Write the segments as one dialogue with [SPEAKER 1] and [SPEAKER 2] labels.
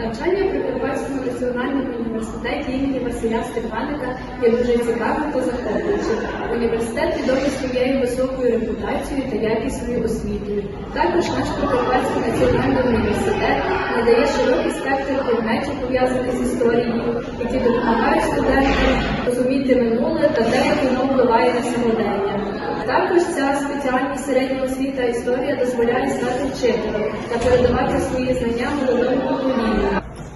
[SPEAKER 1] Навчання при Карпатському національному університеті імені Василя Стефаника є дуже цікавим та захоплюючим. Університет відомий своєю високою репутацією та якісною освітою. Також наш Прикарпатський національний університет надає широкий спектр предметів, пов'язаних з історією, які допомагають студентам розуміти минуле та те, як воно впливає на сьогодення. Також ця спеціальність середня освіта історія дозволяє стати вчителем та передавати свої знання молодому поколінню.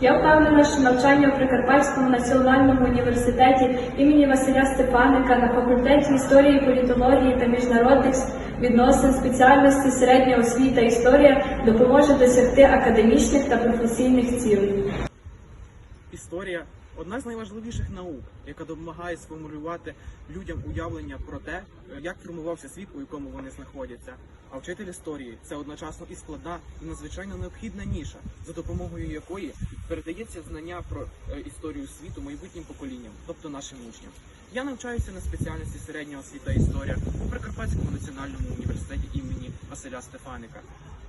[SPEAKER 2] Я впевнена, що навчання в Прикарпатському національному університеті імені Василя Степаника на факультеті історії, політології та міжнародних відносин спеціальності середня освіта історія допоможе досягти академічних та професійних цілей.
[SPEAKER 3] Історія одна з найважливіших наук, яка допомагає сформулювати людям уявлення про те, як формувався світ, у якому вони знаходяться. А вчитель історії це одночасно і складна, і надзвичайно необхідна ніша, за допомогою якої передається знання про е, історію світу майбутнім поколінням, тобто нашим учням. Я навчаюся на спеціальності середня освіта історія у Прикарпатському національному університеті імені Василя Стефаника.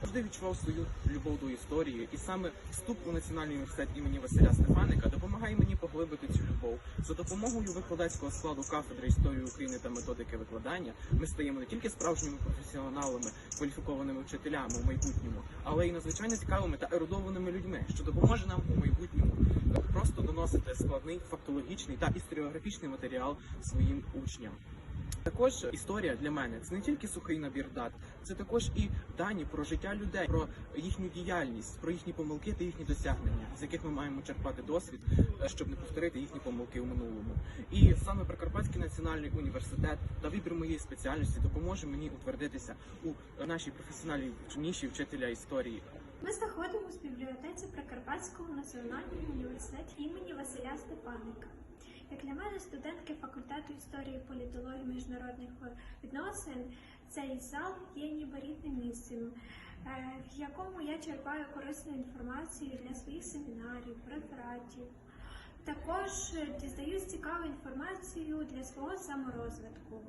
[SPEAKER 3] Завжди відчував свою любов до історії, і саме вступ у Національний університет імені Василя Стефаника допомагає мені поглибити цю любов. За допомогою викладацького складу кафедри історії України та методики викладання ми стаємо не тільки справжніми професіоналами, кваліфікованими вчителями у майбутньому, але й надзвичайно цікавими та ерудованими людьми, що допоможе нам у майбутньому просто доносити складний фактологічний та історіографічний матеріал своїм учням. Також історія для мене це не тільки сухий набір дат, це також і дані про життя людей, про їхню діяльність, про їхні помилки та їхні досягнення, з яких ми маємо черпати досвід, е, щоб не повторити їхні помилки у минулому. І саме Прикарпатський національний університет та вибір моєї спеціальності допоможе мені утвердитися у нашій професіональній ніші вчителя історії.
[SPEAKER 4] Ми знаходимося в бібліотеці Прикарпатського національного університету імені Василя Степаника. Як для мене, студентки факультету історії, політології міжнародних відносин, цей зал є ніби рідним місцем, е, в якому я черпаю корисну інформацію для своїх семінарів, рефератів. Також е, дізнаюсь цікаву інформацію для свого саморозвитку.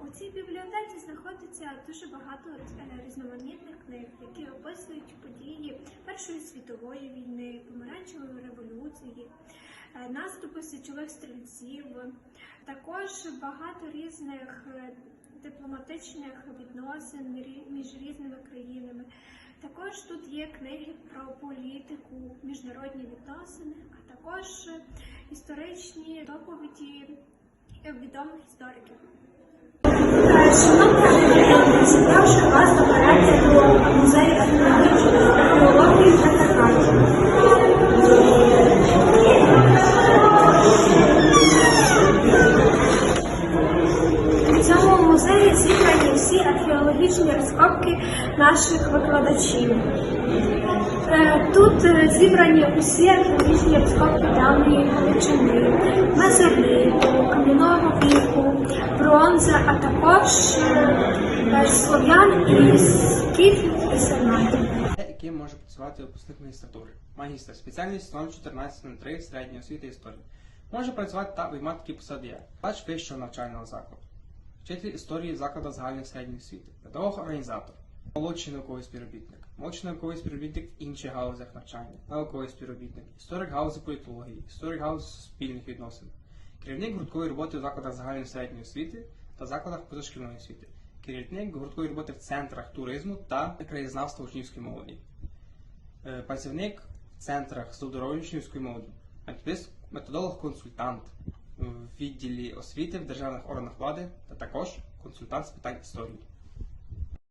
[SPEAKER 4] У цій бібліотеці знаходиться дуже багато е, різноманітних книг, які описують події Першої світової війни, помаранчевої революції, наступи січових стрільців, також багато різних е, дипломатичних відносин між різними країнами. Також тут є книги про політику, міжнародні відносини, а також е, історичні доповіді е, відомих істориків. Запрошую вас до цьому музеї зібрані всі археологічні розкопки наших викладачів. Е, Тут е, зібрані усі археологічні розкопки давньої Галичини, мезоліту, кам'яного віку, бронза, а також е, слов'ян і скіфів і
[SPEAKER 5] яким може працювати випускник магістратури. Магістр спеціальність номер 1403 середньої освіти історії. Може працювати та виймати такі посади бач вищого навчального закладу, вчитель історії закладу загальної середньої освіти, педагог-організатор, молодший науковий співробітник, молодший науковий співробітник в інших галузях навчання, науковий співробітник, історик галузі політології, історик галузі суспільних відносин, керівник гурткової роботи в закладах загальної середньої освіти та закладах позашкільної освіти, керівник гурткової роботи в центрах туризму та краєзнавства учнівської молоді, Е, працівник в центрах здоров'я учнівської молоді, методолог-консультант в відділі освіти в державних органах влади та також консультант з питань історії.